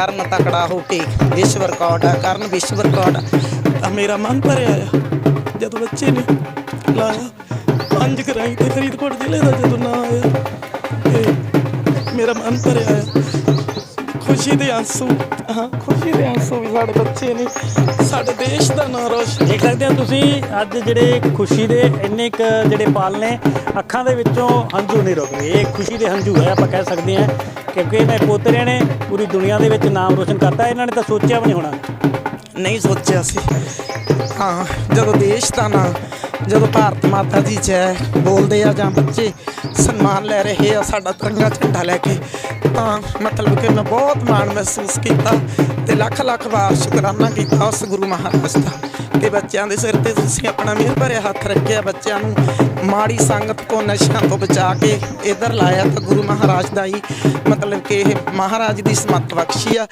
ਕਰਨ ਤਕੜਾ ਹੋ ਕੇ ਵਿਸ਼ਵ ਰਿਕਾਰਡ ਆ, ਕਰਨ ਵਿਸ਼ਵ ਰਿਕਾਰਡ ਆ। ਤਾਂ ਮੇਰਾ ਮਨ ਭਰਿਆ ਆ, ਜਦੋਂ ਬੱਚੇ ਨੇ ਲਾਇਆ, ਪੰਜ ਕਰਾਈ ਤੇ ਫਰੀਦਕੋਟ ਜ਼ਿਲ੍ਹੇ ਦਾ ਜਦੋਂ ਨਾਂ ਆਇਆ ਤੇ ਮੇਰਾ ਮਨ ਭਰਿਆ ਆ ਖੁਸ਼ੀ ਦੇ ਆਂਸੂ। ਹਾਂ ਖੁਸ਼ੀ ਦੇ ਆਂਸੂ ਵੀ ਸਾਡੇ ਬੱਚੇ ਨੇ। ਸਾਡੇ ਦੇਸ਼ ਦਾ ਨਾਂ ਰੋਸ਼ਨ। ਦੇਖ ਸਕਦੇ ਹੋ ਤੁਸੀਂ ਅੱਜ ਜਿਹੜੇ ਖੁਸ਼ੀ ਦੇ ਇੰਨੇ ਕ ਜਿਹੜੇ ਪਾਲ ਨੇ ਅੱਖਾਂ ਦੇ ਵਿੱਚੋਂ ਹੰਝੂ ਨਹੀਂ ਰੁਕ ਰਹੇ ਇਹ ਖੁਸ਼ੀ ਦੇ ਹੰਝੂ ਹੈ ਆਪਾਂ ਕਹਿ ਸਕਦੇ ਹਾਂ ਕਿਉਂਕਿ ਇਹਨਾਂ ਪੋਤਰਿਆਂ ਨੇ ਪੂਰੀ ਦੁਨੀਆ ਦੇ ਵਿੱਚ ਨਾਮ ਰੋਸ਼ਨ ਕਰਤਾ। ਇਹਨਾਂ ਨੇ ਤਾਂ ਸੋਚਿਆ ਵੀ ਨਹੀਂ ਹੋਣਾ। ਨਹੀਂ ਸੋਚਿਆ ਸੀ। ਹਾਂ ਜਦੋਂ ਦੇਸ਼ ਦਾ ਨਾਂ ਜਦੋਂ ਭਾਰਤ ਮਾਤਾ ਦੀ ਜੈ ਬੋਲਦੇ ਆ ਜਾਂ ਬੱਚੇ ਸਨਮਾਨ ਲੈ ਰਹੇ ਆ ਸਾਡਾ ਤਿਰੰਗਾ ਝੰਡਾ ਲੈ ਕੇ, ਤਾਂ ਮਤਲਬ ਕਿ ਮੈਂ ਬਹੁਤ ਮਾਣ ਮਹਿਸੂਸ ਕੀਤਾ ਤੇ ਲੱਖ ਲੱਖ ਵਾਰ ਸ਼ੁਕਰਾਨਾ ਕੀਤਾ ਉਸ ਗੁਰੂ ਮਹਾਰਾਜ ਦਾ ਤੇ ਬੱਚਿਆਂ ਦੇ ਸਿਰ ਤੇ ਤੁਸੀਂ ਆਪਣਾ ਮਿਹਰ ਭਰਿਆ ਹੱਥ ਰੱਖਿਆ, ਬੱਚਿਆਂ ਨੂੰ ਮਾੜੀ ਸੰਗਤ ਤੋਂ ਨਸ਼ਿਆਂ ਤੋਂ ਬਚਾ ਕੇ ਇਧਰ ਲਾਇਆ ਤਾਂ ਗੁਰੂ ਮਹਾਰਾਜ ਦਾ ਹੀ ਮਤਲਬ ਕਿ ਇਹ ਮਹਾਰਾਜ ਦੀ ਸਮੱਤ ਬਖਸ਼ੀ ਆ।